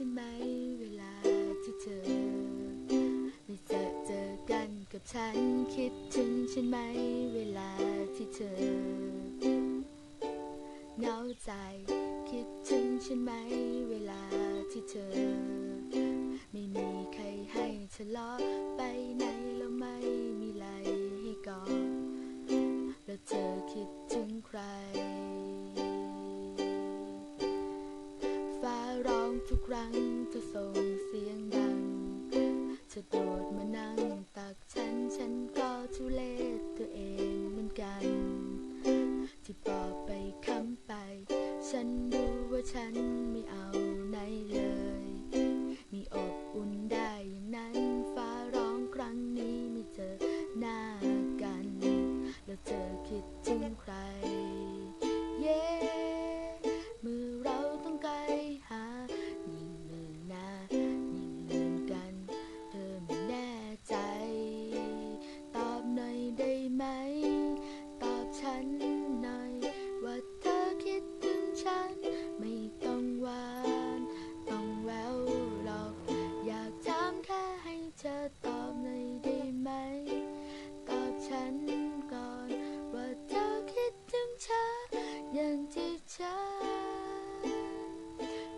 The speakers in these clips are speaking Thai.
ฉันไหมเวลาที่เธอไม่เจอเจอกันกับฉันคิดถึงฉันไหมเวลาที่เธอเหงาใจคิดถึงฉันไหมเวลาที่เธอ ไม่มีใครให้ทะเลาะไปไหนแล้วไม่มีไหลให้กอดแล้วเธอคิดถึงใคร ครั้งจะส่งเสียงดัง จะโดดมานั่งตักฉัน ฉันก็ทุเลศตัวเองเหมือนกัน ที่ปอบไปคำไป ฉันรู้ว่าฉันไม่เอาไหนเลย มีอบอุ่นได้อย่างนั้น ฟ้าร้องครั้งนี้ไม่เจอหน้า 季节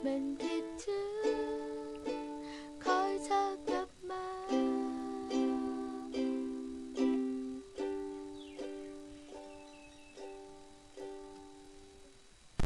门